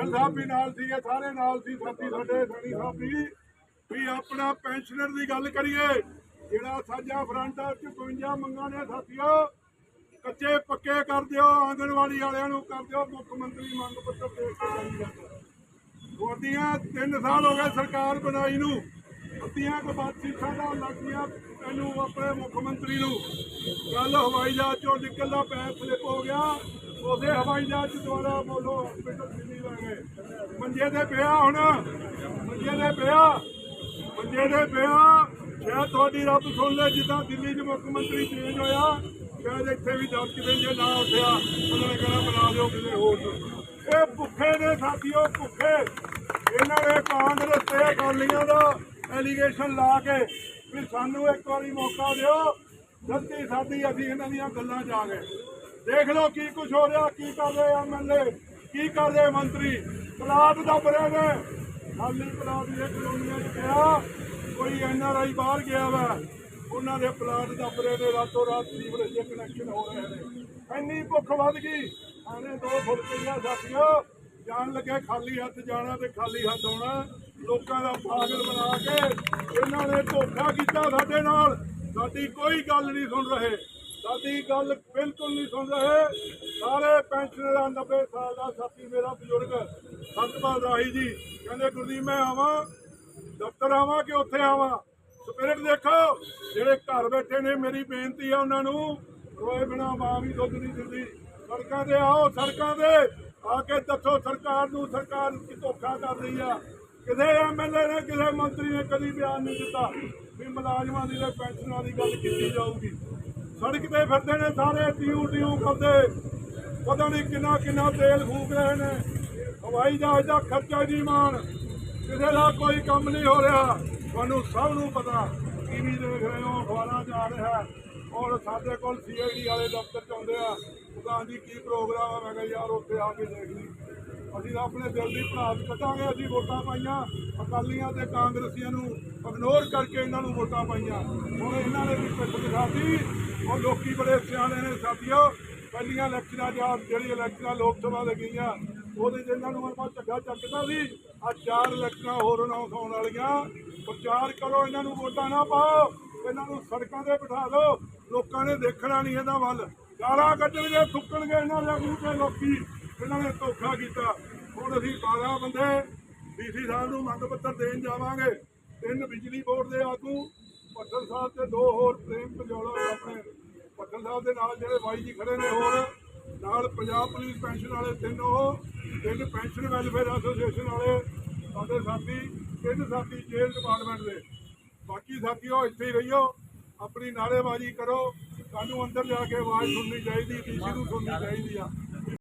ਭੱਠਲ ਸਾਹਿਬ ਵੀ ਨਾਲ ਸੀਗੇ ਸਾਰੇ ਨਾਲ ਸੀ, ਸਾਥੀ ਸਾਡੇ ਸਣੀ ਸਾਹਿਬ ਵੀ ਵੀ ਆਪਣਾ ਪੈਨਸ਼ਨਰ ਦੀ ਗੱਲ ਕਰੀਏ, ਜਿਹੜਾ ਸਾਂਝਾ ਫਰੰਟ 55 ਮੰਗਾਂ ਨੇ ਸਾਥੀਓ, ਕੱਚੇ ਪੱਕੇ ਕਰ ਦਿਓ, ਆਂਗਣਵਾੜੀ ਵਾਲਿਆਂ ਨੂੰ ਕਰ ਦਿਓ, ਮੁੱਖ ਮੰਤਰੀ ਮੰਗ ਪੱਤਰ ਦੇ ਕੇ ਜਾਈ ਜਾਂਦਾ ਤੁਹਾਡੀਆਂ 3 ਸਾਲ ਹੋ ਗਏ ਸਰਕਾਰ ਬਣਾਈ ਨੂੰ, ਅੱਧੀਆਂ ਕੁ ਬਾਤ ਸੀਟਾਂ ਦਾ ਲੱਗੀਆਂ ਇਹਨੂੰ ਆਪਣੇ ਮੁੱਖ ਮੰਤਰੀ ਨੂੰ। ਕੱਲ ਹਵਾਈ ਜਹਾਜ਼ ਚੋਂ ਨਿਕਲਦਾ ਪੈਰ ਸਲਿਪ ਹੋ ਗਿਆ, ਉਸੇ ਹਵਾਈ ਜਹਾਜ਼ 'ਚ ਦੁਆਰਾ ਬੋਲੋ ਹਸਪੀਟਲ ਮੰਜੇ ਤੇ ਪਿਆ ਹੁਣ। ਮੰਜੇ ਤੇ ਪਿਆ। ਮੰਜੇ ਤੇ ਪਿਆ। ਸ਼ਾਇਦ ਤੁਹਾਡੀ ਰੱਬ ਸੁਣ ਲੈ, ਜਿੱਦਾਂ ਦਿੱਲੀ 'ਚ ਮੁੱਖ ਮੰਤਰੀ ਚੇਂਜ ਹੋਇਆ, ਸ਼ਾਇਦ ਇੱਥੇ ਵੀ ਜੱਜ ਕਿਤੇ ਜੇ ਨਾ ਉੱਠਿਆ, ਉਹਨਾਂ ਨੇ ਕਹਿਣਾ ਬਣਾ ਦਿਓ ਕਿਸੇ ਹੋਰ ਇਹ ਭੁੱਖੇ ਨੇ ਸਾਥੀਓ, ਭੁੱਖੇ। ਇਹਨਾਂ ਨੇ ਕਾਂਗਰਸ ਤੇ ਅਕਾਲੀਆਂ ਦਾ ਐਲੀਗੇਸ਼ਨ ਲਾ ਕੇ ਵੀ ਸਾਨੂੰ ਇੱਕ ਵਾਰੀ ਮੌਕਾ ਦਿਓ ਗਲਤੀ ਸਾਡੀ, ਅਸੀਂ ਇਹਨਾਂ ਦੀਆਂ ਗੱਲਾਂ ਜਾ ਗਏ। ਦੇਖ ਲਓ ਕੀ ਕੁਝ ਹੋ ਰਿਹਾ, ਕੀ ਕਰ ਰਹੇ ਐਮਐਲਏ ਕੀ ਕਰ ਰਹੇ ਮੰਤਰੀ? ਪਲਾਟ ਦੱਬ ਰਹੇ ਨੇ। ਖਾਲੀ ਪਲਾਟ ਦੀਆਂ ਕਲੋਨੀਆਂ 'ਚ ਪਿਆ। ਕੋਈ ਐਨਆਰਆਈ ਬਾਹਰ ਗਿਆ ਵਾ। ਉਹਨਾਂ ਦੇ ਪਲਾਟ ਦੱਬ ਰਹੇ ਨੇ। ਰਾਤੋਂ ਰਾਤ ਸੀਵਰੇਜ ਦੇ ਕਨੈਕਸ਼ਨ ਹੋ ਰਹੇ ਨੇ। ਇੰਨੀ ਭੁੱਖ ਵੱਧ ਗਈ। ਆਨੇ ਦੋ ਫੁਲਕੀਆਂ ਸਾਥੀਓ। ਜਾਣ ਲੱਗੇ ਖਾਲੀ ਹੱਥ ਜਾਣਾ ਤੇ ਖਾਲੀ ਹੱਥ ਆਉਣਾ। ਲੋਕਾਂ ਦਾ ਪਾਗਲ ਬਣਾ ਕੇ ਇਹਨਾਂ ਨੇ ਧੋਖਾ ਕੀਤਾ ਸਾਡੇ ਨਾਲ। ਸਾਡੀ ਕੋਈ ਗੱਲ ਨਹੀਂ ਸੁਣ ਰਹੇ। ਸਾਡੀ ਗੱਲ ਬਿਲਕੁਲ ਨਹੀਂ ਸੁਣ ਰਹੇ। ਸਾਰੇ ਪੈਨਸ਼ਨਰਾਂ 90 ਸਾਲ ਦਾ ਸਾਥੀ ਮੇਰਾ ਬਜ਼ੁਰਗ ਸਤਪਾਲ ਰਾਹੀ ਜੀ। ਕਹਿੰਦੇ ਗੁਰਦੀਪ ਮੈਂ ਆਵਾਂ, ਦਫ਼ਤਰ ਆਵਾਂ ਕਿ ਉੱਥੇ ਆਵਾਂ? ਸਪਿਰਿਟ ਦੇਖੋ, ਜਿਹੜੇ ਘਰ ਬੈਠੇ ਨੇ, ਮੇਰੀ ਬੇਨਤੀ ਆ ਉਹਨਾਂ ਨੂੰ, ਰੋਏ ਬਿਨਾ ਮਾਂ ਵੀ ਦੁੱਧ ਨਹੀਂ ਦਿੰਦੀ। ਸੜਕਾਂ ਤੇ ਆਓ, ਸੜਕਾਂ ਤੇ। ਆ ਕੇ ਦੱਸੋ, ਸਰਕਾਰ ਨੂੰ, ਸਰਕਾਰ ਕੀ ਧੋਖਾ ਕਰ ਰਹੀ ਆ? ਕਿਸੇ ਐਮਐਲਏ ਨੇ ਕਿਸੇ ਮੰਤਰੀ ਨੇ ਕਦੀ ਬਿਆਨ ਨਹੀਂ ਦਿੱਤਾ ਵੀ ਮੁਲਾਜ਼ਮਾਂ ਦੀ ਤੇ ਪੈਨਸ਼ਨਾਂ ਦੀ ਗੱਲ ਕੀਤੀ ਜਾਊਗੀ? ਸੜਕ ਤੇ ਫਿਰਦੇ ਨੇ ਸਾਰੇ ਟਿਊ ਟਿਊ ਕਰਦੇ। ਪਤਾ ਨਹੀਂ ਕਿੰਨਾ ਕਿੰਨਾ ਤੇਲ ਫੂਕ ਰਹੇ ਨੇ। ਹਵਾਈ ਜਹਾਜ਼ ਦਾ ਖਰਚਾ ਨਹੀਂ ਮਾਣ। ਕਿਸੇ ਦਾ ਕੋਈ ਕੰਮ ਨਹੀਂ ਹੋ ਰਿਹਾ। ਤੁਹਾਨੂੰ ਸਭ ਨੂੰ ਪਤਾ ਟੀਵੀ ਦੇਖ ਰਹੇ ਹੋ, ਅਖਬਾਰਾਂ 'ਚ ਆ ਰਿਹਾ। ਔਰ ਸਾਡੇ ਕੋਲ ਸੀਆਈਡੀ ਵਾਲੇ ਦਫ਼ਤਰ 'ਚ ਆਉਂਦੇ ਆ। ਦੁਕਾਨ ਦੀ ਕੀ ਪ੍ਰੋਗਰਾਮ ਆ, ਮੈਂ ਕਿਹਾ ਯਾਰ ਉੱਥੇ ਆ ਕੇ ਦੇਖ ਲਈ। ਅਸੀਂ ਤਾਂ ਆਪਣੇ ਦਿਲ ਦੀ ਭੜਾਸ ਕੱਢਾਂਗੇ, ਅਸੀਂ ਵੋਟਾਂ ਪਾਈਆਂ। ਅਕਾਲੀਆਂ ਤੇ ਕਾਂਗਰਸੀਆਂ ਨੂੰ ਇਗਨੋਰ ਕਰਕੇ ਇਹਨਾਂ ਨੂੰ ਵੋਟਾਂ ਪਾਈਆਂ। ਹੁਣ ਇਹਨਾਂ ਨੇ ਵੀ ਪਿੱਛ ਦਿਖਾਤੀ ਉਹ ਲੋਕੀ ਬੜੇ ਸਿਆਣੇ ਨੇ ਸਾਥੀਓ। ਪਹਿਲੀਆਂ ਇਲੈਕਸ਼ਨਾਂ ਜਾਂ ਜਿਹੜੀ ਇਲੈਕਸ਼ਨਾਂ ਲੋਕ ਸਭਾ ਦੇ ਗਈਆਂ, ਉਹਦੇ 'ਚ ਨੂੰ ਆਪਾਂ ਝੱਗਾ ਚੱਕਦਾ ਸੀ। ਆ ਚਾਰ ਇਲੈਕਸ਼ਨਾਂ ਹੋਰ ਅਨਾਉਂਸ ਹੋਣ ਵਾਲੀਆਂ। ਪ੍ਰਚਾਰ ਕਰੋ, ਇਹਨਾਂ ਨੂੰ ਵੋਟਾਂ ਨਾ ਪਾਓ, ਇਹਨਾਂ ਨੂੰ ਸੜਕਾਂ ਤੇ ਬਿਠਾ ਦਿਓ। ਲੋਕਾਂ ਨੇ ਦੇਖਣਾ ਨਹੀਂ ਇਹਨਾਂ ਵੱਲ। ਗਾਲਾਂ ਕੱਢਣਗੇ ਥੁੱਕਣਗੇ ਇਹਨਾਂ ਦੇ ਮੂੰਹ ਤੇ ਲੋਕੀ। ਇਹਨਾਂ ਨੇ ਧੋਖਾ ਕੀਤਾ। ਹੁਣ ਅਸੀਂ 12 ਬੰਦੇ ਡੀਸੀ ਸਾਹਿਬ ਨੂੰ ਮੰਗ ਪੱਤਰ ਦੇਣ ਜਾਵਾਂਗੇ। ਤਿੰਨ ਬਿਜਲੀ ਬੋਰਡ ਦੇ ਆਗੂ ਪੱਟਲ ਸਾਹਿਬ ਤੇ ਦੋ ਹੋਰ ਪ੍ਰੇਮ ਪਜੋਲਾ ਆਪਣੇ ਪੱਟਲ ਸਾਹਿਬ ਦੇ ਨਾਲ ਜਿਹੜੇ ਬਾਈ ਜੀ ਖੜੇ ਨੇ ਹੋਰ, ਨਾਲ ਪੰਜਾਬ ਪੁਲਿਸ ਪੈਨਸ਼ਨ ਵਾਲੇ ਤਿੰਨ ਉਹ, ਤਿੰਨ ਪੈਨਸ਼ਨ ਵੈਲਫੇਅਰ ਐਸੋਸੀਏਸ਼ਨ ਵਾਲੇ, ਸਾਡੇ ਸਾਥੀ, ਤਿੰਨ ਸਾਥੀ ਜੇਲ੍ਹ ਡਿਪਾਰਟਮੈਂਟ ਦੇ। ਬਾਕੀ ਸਾਥੀਓ ਇੱਥੇ ਹੀ ਰਹੀਓ, ਆਪਣੀ ਨਾਅਰੇਬਾਜ਼ੀ ਕਰੋ, ਸਾਨੂੰ ਅੰਦਰ ਜਾ ਕੇ ਆਵਾਜ਼ ਸੁਣਨੀ ਚਾਹੀਦੀ, ਡੀਸੀ ਨੂੰ ਸੁਣਨੀ ਚਾਹੀਦੀ ਆ।